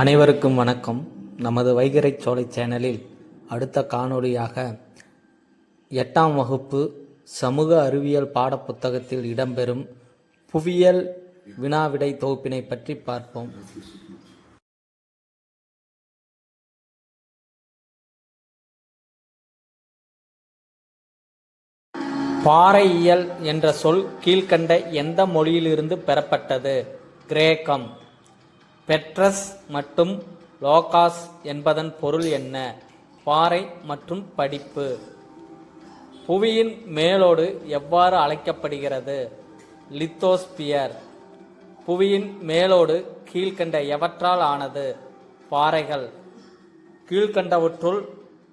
அனைவருக்கும் வணக்கம். நமது வைகரை சோலை சேனலில் அடுத்த காணொளியாக எட்டாம் வகுப்பு சமூக அறிவியல் பாடப்புத்தகத்தில் இடம்பெறும் புவியியல் வினாவிடை தொகுப்பினை பற்றி பார்ப்போம். பாறையியல் என்ற சொல் கீழ்க்கண்ட எந்த மொழியிலிருந்து பெறப்பட்டது? கிரேக்கம். பெட்ரஸ் மற்றும் லோகாஸ் என்பதன் பொருள் என்ன? பாறை மற்றும் படிப்பு. புவியின் மேலோடு எவ்வாறு அழைக்கப்படுகிறது? லித்தோஸ்பியர். புவியின் மேலோடு கீழ்க்கண்ட எவற்றால் ஆனது? பாறைகள். கீழ்க்கண்டவற்றுள்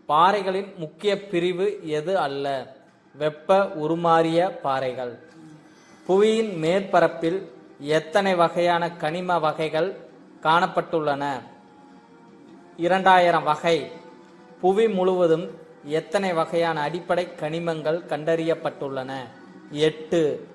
பாறைகளின் முக்கிய பிரிவு எது அல்ல? வெப்ப உருமாறிய பாறைகள். புவியின் மேற்பரப்பில் எத்தனை வகையான கனிம வகைகள் காணப்பட்டுள்ளன. இரண்டாயிரம் வகை. புவி முழுவதும் எத்தனை வகையான அடிப்படை கனிமங்கள் கண்டறியப்பட்டுள்ளன? எட்டு.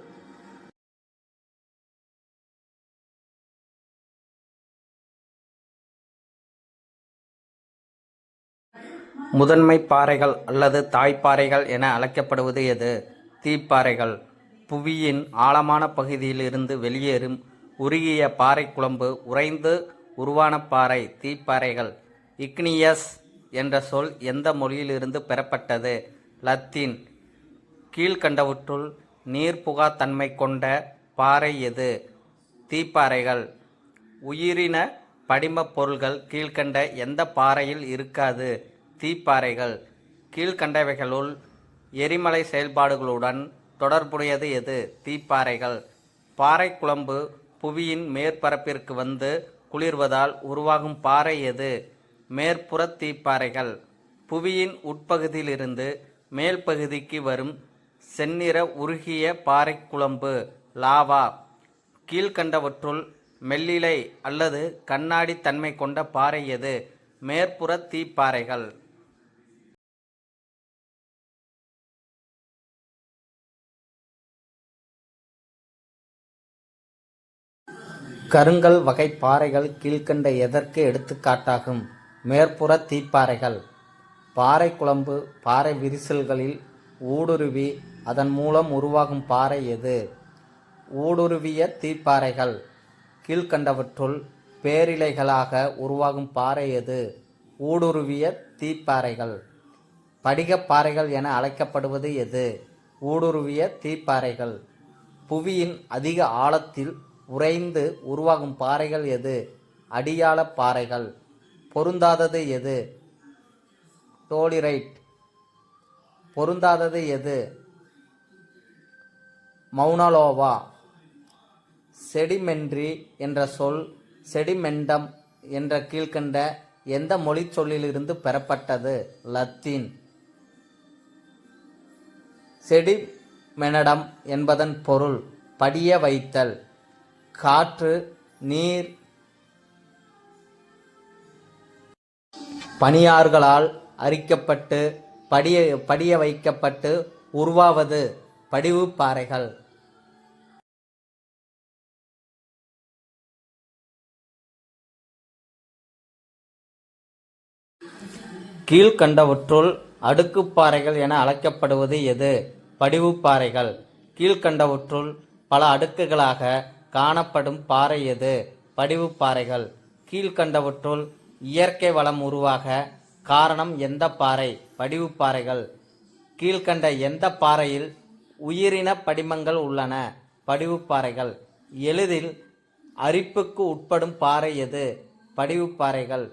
முதன்மை பாறைகள் அல்லது தாய்ப்பாறைகள் என அழைக்கப்படுவது எது? தீப்பாறைகள். புவியின் ஆழமான பகுதியில் இருந்து வெளியேறும் உருகிய பாறை குழம்பு உறைந்து உருவான பாறை தீப்பாறைகள். இக்னியஸ் என்ற சொல் எந்த மொழியிலிருந்து பெறப்பட்டது? லத்தீன். கீழ்கண்டவற்றுள் நீர்ப்புகா தன்மை கொண்ட பாறை எது? தீப்பாறைகள். உயிரின படிமப் பொருள்கள் கீழ்க்கண்ட எந்த பாறையில் இருக்காது? தீப்பாறைகள். கீழ்க்கண்டவைகளுள் எரிமலை செயல்பாடுகளுடன் தொடர்புடையது எது? தீப்பாறைகள். பாறை குழம்பு புவியின் மேற்பரப்பிற்கு வந்து குளிர்வதால் உருவாகும் பாறை எது? மேற்புற தீப்பாறைகள். புவியின் உட்பகுதியிலிருந்து மேல் பகுதிக்கு வரும் செந்நிற உருகிய பாறை குழம்பு லாவா. கீழ்கண்டவற்றுள் மெல்லிலை அல்லது கண்ணாடி தன்மை கொண்ட பாறை எது? மேற்புற தீப்பாறைகள். கருங்கல் வகை பாறைகள் கீழ்க்கண்ட எதற்கு எடுத்துக்காட்டாகும்? மேற்புற தீப்பாறைகள். பாறை குழம்பு பாறை விரிசல்களில் ஊடுருவி அதன் மூலம் உருவாகும் பாறை எது? ஊடுருவிய தீப்பாறைகள். கீழ்க்கண்டவற்றுள் பேரிலைகளாக உருவாகும் பாறை எது? ஊடுருவிய தீப்பாறைகள். படிகப்பாறைகள் என அழைக்கப்படுவது எது? ஊடுருவிய தீப்பாறைகள். புவியின் அதிக ஆழத்தில் உறைந்து உருவாகும் பாறைகள் எது? அடியாள பாறைகள். பொருந்தாதது எது? டோலிரைட் பொருந்தாதது எது? மௌனலோவா. செடிமென்றி என்ற சொல் செடிமெண்டம் என்ற கீழ்க்கண்ட எந்த மொழி சொல்லிலிருந்து பெறப்பட்டது? லத்தீன். செடிமெனடம் என்பதன் பொருள் படிய வைத்தல். காற்று நீர் பனியார்களால் அரிக்கப்பட்டு படிய படிய வைக்கப்பட்டு உருவாவது படிவு பாறைகள். கீழ்கண்டவற்றுள் அடுக்குப்பாறைகள் என அழைக்கப்படுவது எது? படிவுப்பாறைகள் கீழ்கண்டவற்றுள் பல அடுக்குகளாக காணப்படும் பாறை எது? படிவு பாறைகள். கீழ்கண்டவற்றுள் இயற்கை வளம் உருவாக காரணம் எந்த பாறை? படிவு பாறைகள். கீழ்கண்ட எந்த பாறையில் உயிரின படிமங்கள் உள்ளன? படிவு பாறைகள். எளிதில் அரிப்புக்கு உட்படும் பாறை எது? படிவு பாறைகள்.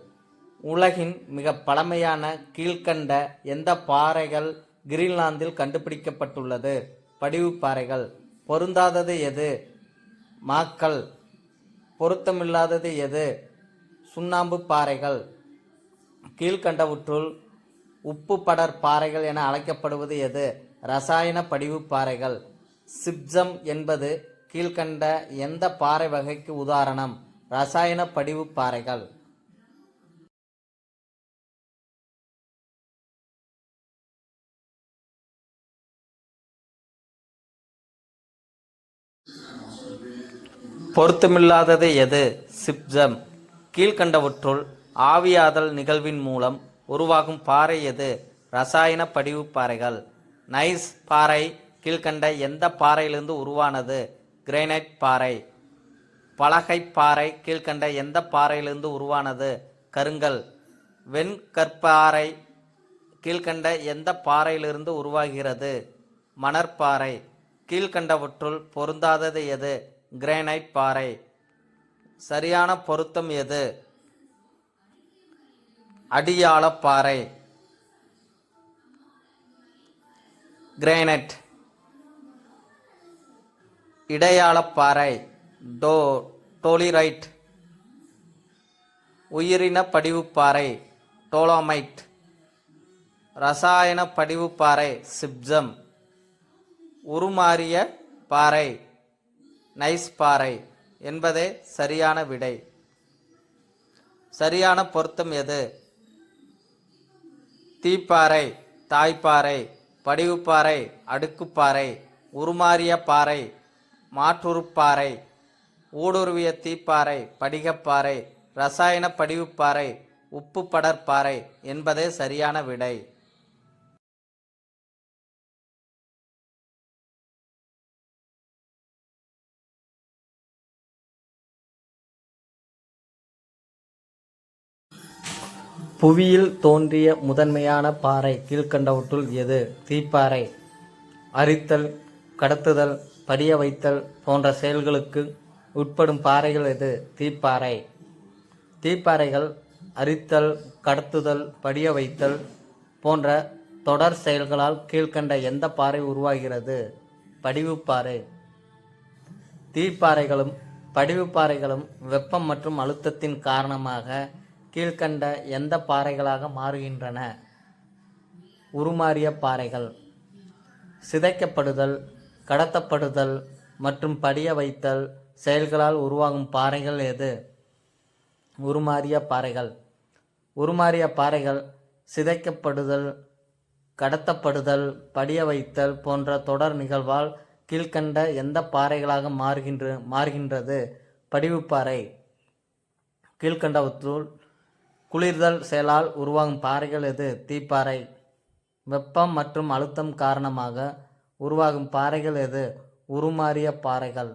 உலகின் மிக பழமையான கீழ்க்கண்ட எந்த பாறைகள் கிரீன்லாந்தில் கண்டுபிடிக்கப்பட்டுள்ளது? படிவு பாறைகள். பொருந்தாதது எது? மாக்கல் பொருத்தமில்லாதது எது? சுண்ணாம்பு பாறைகள். கீழ்கண்டவற்றுள் உப்பு படர் பாறைகள் என அழைக்கப்படுவது எது? ரசாயன படிவுப் பாறைகள். சிப்சம் என்பது கீழ்கண்ட எந்த பாறை வகைக்கு உதாரணம்? ரசாயன படிவுப் பாறைகள். பொருத்தமில்லாதது எது? சிப்ஜம். கீழ்கண்டவற்றுள் ஆவியாதல் நிகழ்வின் மூலம் உருவாகும் பாறை எது? ரசாயன படிவு பாறைகள். நைஸ் பாறை கீழ்கண்ட எந்த பாறையிலிருந்து உருவானது? கிரானைட் பாறை. பலகை பாறை கீழ்கண்ட எந்த பாறையிலிருந்து உருவானது? கருங்கல். வெண்கற்பாறை கீழ்கண்ட எந்த பாறையிலிருந்து உருவாகிறது? மணற்பாறை. கீழ்கண்டவற்றுள் பொருந்தாதது எது? கிரேனைட் பாறை. சரியான பொருத்தம் எது? அடியாளப் பாறை. இடையாளப்பாறை டோ டோலிரைட். உயிரின படிவுப்பாறை டோலோமைட். ரசாயன படிவுப்பாறை சிப்சம். உருமாறிய பாறை. நைஸ் பாறை என்பதே சரியான விடை. சரியான பொருத்தம் எது? தீப்பாறை தாய்ப்பாறை படிவுப்பாறை அடுக்குப்பாறை உருமாறிய பாறை மாற்றுருப்பாறை ஊடுருவிய தீப்பாறை படிகப்பாறை ரசாயன படிவுப்பாறை உப்பு படற்பாறை என்பதே சரியான விடை. புவியில் தோன்றிய முதன்மையான பாறை கீழ்கண்டவற்றுள் எது? தீப்பாறை அரித்தல் கடத்துதல் படிய வைத்தல் போன்ற செயல்களுக்கு உட்படும் பாறைகள் எது? தீப்பாறை. தீப்பாறைகள் அரித்தல் கடத்துதல் படிய வைத்தல் போன்ற தொடர் செயல்களால் கீழ்க்கண்ட எந்த பாறை உருவாகிறது? படிவுப்பாறை தீப்பாறைகளும் படிவுப்பாறைகளும் வெப்பம் மற்றும் அழுத்தத்தின் காரணமாக கீழ்க்கண்ட எந்த பாறைகளாக மாறுகின்றன? உருமாறிய பாறைகள் சிதைக்கப்படுதல் கடத்தப்படுதல் மற்றும் படிய வைத்தல் செயல்களால் உருவாகும் பாறைகள் எது? உருமாறிய பாறைகள். உருமாறிய பாறைகள் சிதைக்கப்படுதல் கடத்தப்படுதல் படிய வைத்தல் போன்ற தொடர் நிகழ்வால் கீழ்க்கண்ட எந்த பாறைகளாக மாறுகின்ற மாறுகின்றது? படிவுப்பாறை. கீழ்கண்டவற்றுள் குளிர்தல் செயலால் உருவாகும் பாறைகள் எது? தீப்பாறை. வெப்பம் மற்றும் அழுத்தம் காரணமாக உருவாகும் பாறைகள் எது? உருமாறிய பாறைகள்.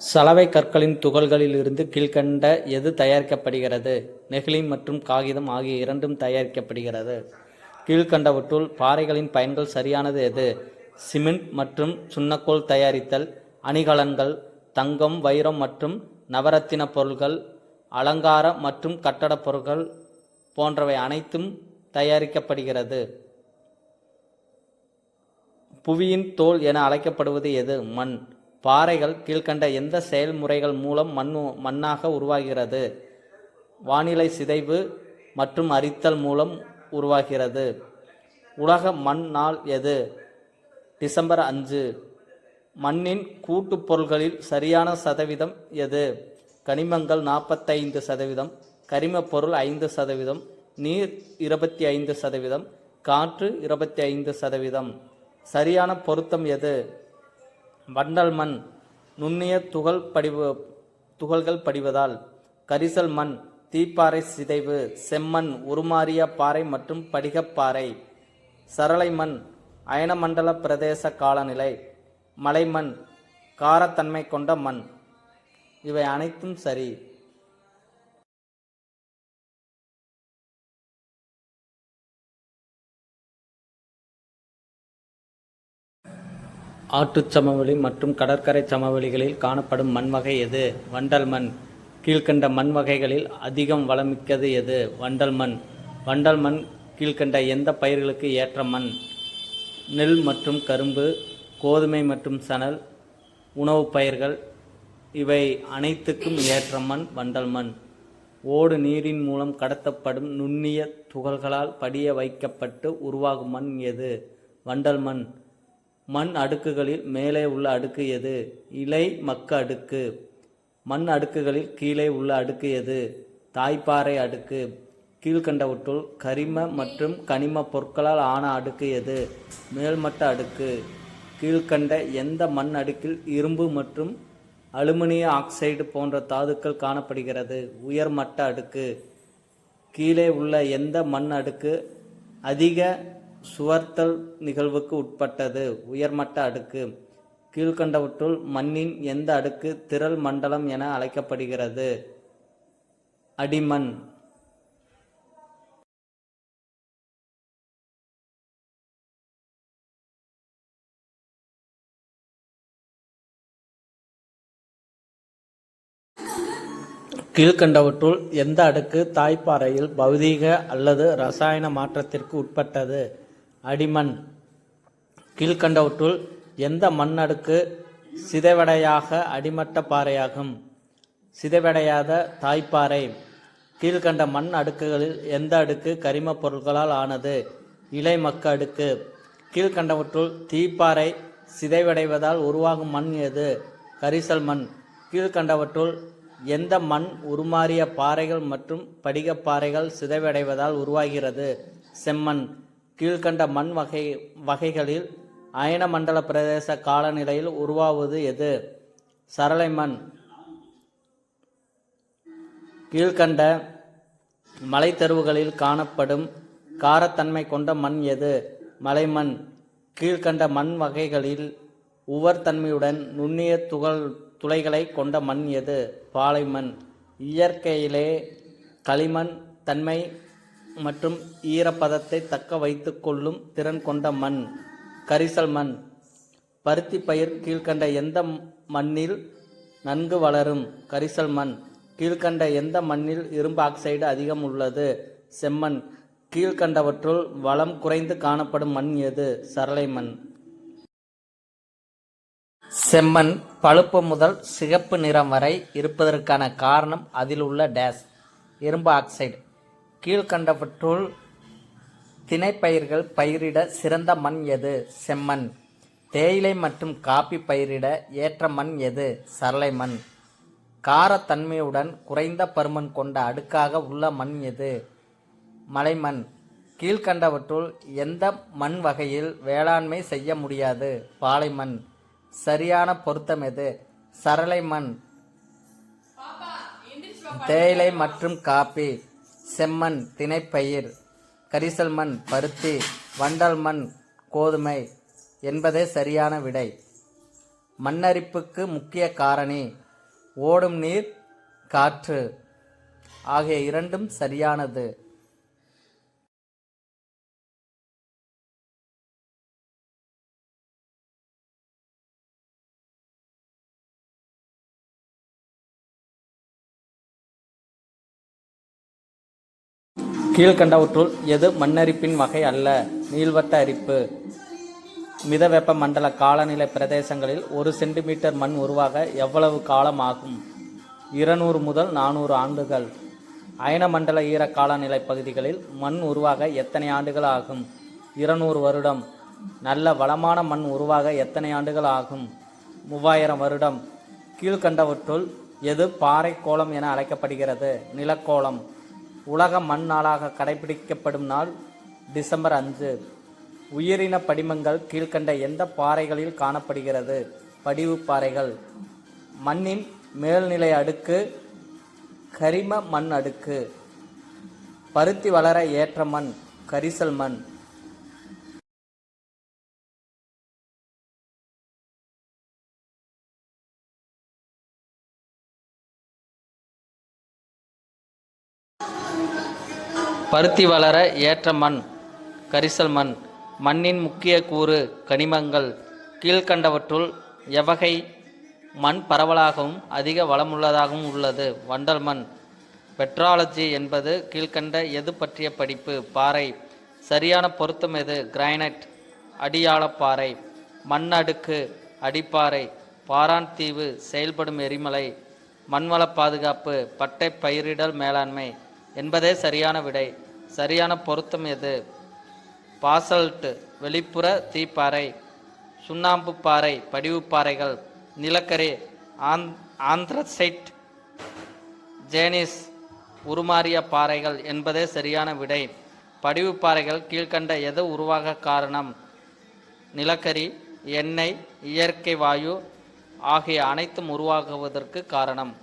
சலவை கற்களின் துகள்களிலிருந்து கீழ்கண்ட எது தயாரிக்கப்படுகிறது? நெகிழி மற்றும் காகிதம் ஆகிய இரண்டும் தயாரிக்கப்படுகிறது. கீழ்க்கண்டவற்றுள் பாறைகளின் பயன்கள் சரியானது எது? சிமெண்ட் மற்றும் சுண்ணக்கோல் தயாரித்தல் அணிகலன்கள் தங்கம் வைரம் மற்றும் நவரத்தின பொருட்கள் அலங்கார மற்றும் கட்டடப் பொருட்கள் போன்றவை அனைத்தும் தயாரிக்கப்படுகிறது. புவியின் தோல் என அழைக்கப்படுவது எது? மண். பாறைகள் கீழ்க்கண்ட எந்த செயல்முறைகள் மூலம் மண் மண்ணாக உருவாகிறது? வானிலை சிதைவு மற்றும் அரித்தல் மூலம் உருவாகிறது. உலக மண் நாள் எது? டிசம்பர் அஞ்சு. மண்ணின் கூட்டுப் பொருள்களில் சரியான சதவீதம் எது? கனிமங்கள் நாற்பத்தைந்து சதவீதம் கரிமப் பொருள் ஐந்து சதவீதம் நீர் இருபத்தி ஐந்து சதவீதம் காற்று இருபத்தி ஐந்து சதவீதம். சரியான பொருத்தம் எது? வண்டல் மண் நுண்ணிய துகள் படிவு துகள்கள் படிவதால் கரிசல் மண் தீப்பாறை சிதைவு செம்மண் உருமாறிய பாறை மற்றும் படிகப்பாறை சரளை மண் அயனமண்டல பிரதேச காலநிலை மலைமண் காரத்தன்மை கொண்ட மண். இவை அனைத்தும் சரி. ஆற்றுச் சமவெளி மற்றும் கடற்கரை சமவெளிகளில் காணப்படும் மண் வகை எது? வண்டல் மண். கீழ்க்கண்ட மண் வகைகளில் அதிகம் வளமிக்கது எது? வண்டல் மண். வண்டல் மண் கீழ்க்கண்ட எந்த பயிர்களுக்கு ஏற்ற மண்? நெல் மற்றும் கரும்பு கோதுமை மற்றும் சணல் உணவுப் பயிர்கள் இவை அனைத்துக்கும் ஏற்ற மண் வண்டல் மண். ஓடு நீரின் மூலம் கடத்தப்படும் நுண்ணிய துகள்களால் படிய வைக்கப்பட்டு உருவாகும் மண் எது? வண்டல் மண். மண் அடுக்குகளில் மேலே உள்ள அடுக்கு எது? இலை மக்க அடுக்கு. மண் அடுக்குகளில் கீழே உள்ள அடுக்கு எது? தாய்ப்பாறை அடுக்கு. கீழ்கண்டவற்றுள் கரிம மற்றும் கனிம பொருட்களால் ஆன அடுக்கு எது? மேல்மட்ட அடுக்கு. கீழ்கண்ட எந்த மண் அடுக்கில் இரும்பு மற்றும் அலுமினிய ஆக்சைடு போன்ற தாதுக்கள் காணப்படுகிறது? உயர்மட்ட அடுக்கு. கீழே உள்ள எந்த மண் அடுக்கு? அதிக சுவர்த்தல் நிகழ்வுக்கு உட்பட்டது. உயர்மட்ட அடுக்கு. கீழ்கண்டவற்றுள் மண்ணின் எந்த அடுக்கு திரள் மண்டலம் என அழைக்கப்படுகிறது. அடிமண். கீழ்கண்டவற்றுள் எந்த அடுக்கு தாய்ப்பாறையில் பௌதீக அல்லது ரசாயன மாற்றத்திற்கு உட்பட்டது? அடிமண். கீழ்கண்டவற்றுள் எந்த மண் அடுக்கு சிதைவடையாக அடிமட்ட பாறையாகும்? சிதைவடையாத தாய்ப்பாறை. கீழ்கண்ட மண் அடுக்குகளில் எந்த அடுக்கு கரிமப் பொருட்களால் ஆனது? இலைமக்க அடுக்கு. கீழ்கண்டவற்றுள் தீப்பாறை சிதைவடைவதால் உருவாகும் மண் எது? கரிசல் மண். கீழ்கண்டவற்றுள் எந்த மண் உருமாறிய பாறைகள் மற்றும் படிகப்பாறைகள் சிதைவடைவதால் உருவாகிறது? செம்மண். கீழ்கண்ட மண் வகை வகைகளில் அயன மண்டல பிரதேச காலநிலையில் உருவாவது எது? சரளை மண். கீழ்கண்ட மலைத்தருவுகளில் காணப்படும் காரத்தன்மை கொண்ட மண் எது? மலைமண் கீழ்கண்ட மண் வகைகளில் உவர்த்தன்மையுடன் நுண்ணிய துகள் துளைகளை கொண்ட மண் எது? பாலைமண் இயற்கையிலே களிமண் தன்மை மற்றும் ஈரப்பதத்தை தக்க வைத்து கொள்ளும் திறன் கொண்ட மண் கரிசல் மண். பருத்தி பயிர் கீழ்கண்ட எந்த மண்ணில் நன்கு வளரும்? கரிசல் மண். கீழ்கண்ட எந்த மண்ணில் இரும்பு ஆக்சைடு அதிகம் உள்ளது? செம்மண். கீழ்கண்டவற்றுள் வளம் குறைந்து காணப்படும் மண் எது? சரளை மண். செம்மண் பழுப்பு முதல் சிகப்பு நிறம் வரை இருப்பதற்கான காரணம் அதில் உள்ள டேஸ் இரும்பு ஆக்சைடு. கீழ்கண்டவற்றுள் திணைப்பயிர்கள் பயிரிட சிறந்த மண் எது? செம்மண். தேயிலை மற்றும் காப்பி பயிரிட ஏற்ற மண் எது? சரளை மண். காரத்தன்மையுடன் குறைந்த பருமன் கொண்ட அடுக்காக உள்ள மண் எது? மலைமண் கீழ்கண்டவற்றுள் எந்த மண் வகையில் வேளாண்மை செய்ய முடியாது? பாலைமண் சரியான பொருத்தம் எது? சரளை மண். தேயிலை மற்றும் காப்பி செம்மண் திணைப்பயிர் கரிசல் மண் பருத்தி வண்டல் மண் கோதுமை என்பதே சரியான விடை. மண்ணரிப்புக்கு முக்கிய காரணி ஓடும் நீர் காற்று. ஆகிய இரண்டும் சரியானது. கீழ்கண்டவற்றுள் எது மண்ணரிப்பின் வகை அல்ல? நீள்வட்ட அரிப்பு. மிதவெப்ப மண்டல காலநிலை பிரதேசங்களில் ஒரு சென்டிமீட்டர் மண் உருவாக எவ்வளவு காலம் ஆகும்? இருநூறு முதல் நானூறு ஆண்டுகள். அயனமண்டல ஈர காலநிலை பகுதிகளில் மண் உருவாக எத்தனை ஆண்டுகள் ஆகும்? இருநூறு வருடம். நல்ல வளமான மண் உருவாக எத்தனை ஆண்டுகள் ஆகும்? மூவாயிரம் வருடம். கீழ்கண்டவற்றுள் எது பாறை கோலம் என அழைக்கப்படுகிறது? நிலக்கோலம் உலக மண் நாளாக கடைபிடிக்கப்படும் நாள் டிசம்பர் அஞ்சு. உயிரின படிமங்கள் கீழ்க்கண்ட எந்த பாறைகளில் காணப்படுகிறது? படிவு பாறைகள். மண்ணின் மேல்நிலை அடுக்கு கரிம மண் அடுக்கு. பருத்தி வளர ஏற்ற மண் கரிசல் மண். பருத்தி வளர ஏற்ற மண் கரிசல் மண் மண்ணின் முக்கிய கூறு கனிமங்கள் கீழ்கண்டவற்றுள் எவகை மண் பரவலாகவும் அதிக வளமுள்ளதாகவும் உள்ளது. வண்டல் மண் பெட்ராலஜி என்பது கீழ்கண்ட எது பற்றிய படிப்பு? பாறை சரியான பொருத்தம் எது? கிரைனைட் அடியாளப்பாறை மண் அடுக்கு அடிப்பாறை பாரான் தீவு செயல்படும் எரிமலை மண்வள பாதுகாப்பு பட்டை பயிரிடல் மேலாண்மை என்பதே சரியான விடை. சரியான பொருத்தம் எது? பாசல்ட் வெளிப்புற தீப்பாறை சுண்ணாம்பு பாறை படிவு பாறைகள் நிலக்கரி ஆந் ஆந்த்ரசைட் ஜேனிஸ் உருமாறிய பாறைகள் என்பதே சரியான விடை. படிவு பாறைகள் கீழ்க்கண்ட எது உருவாக காரணம்? நிலக்கரி எண்ணெய் இயற்கை வாயு ஆகிய அனைத்தும் உருவாகுவதற்கு காரணம்.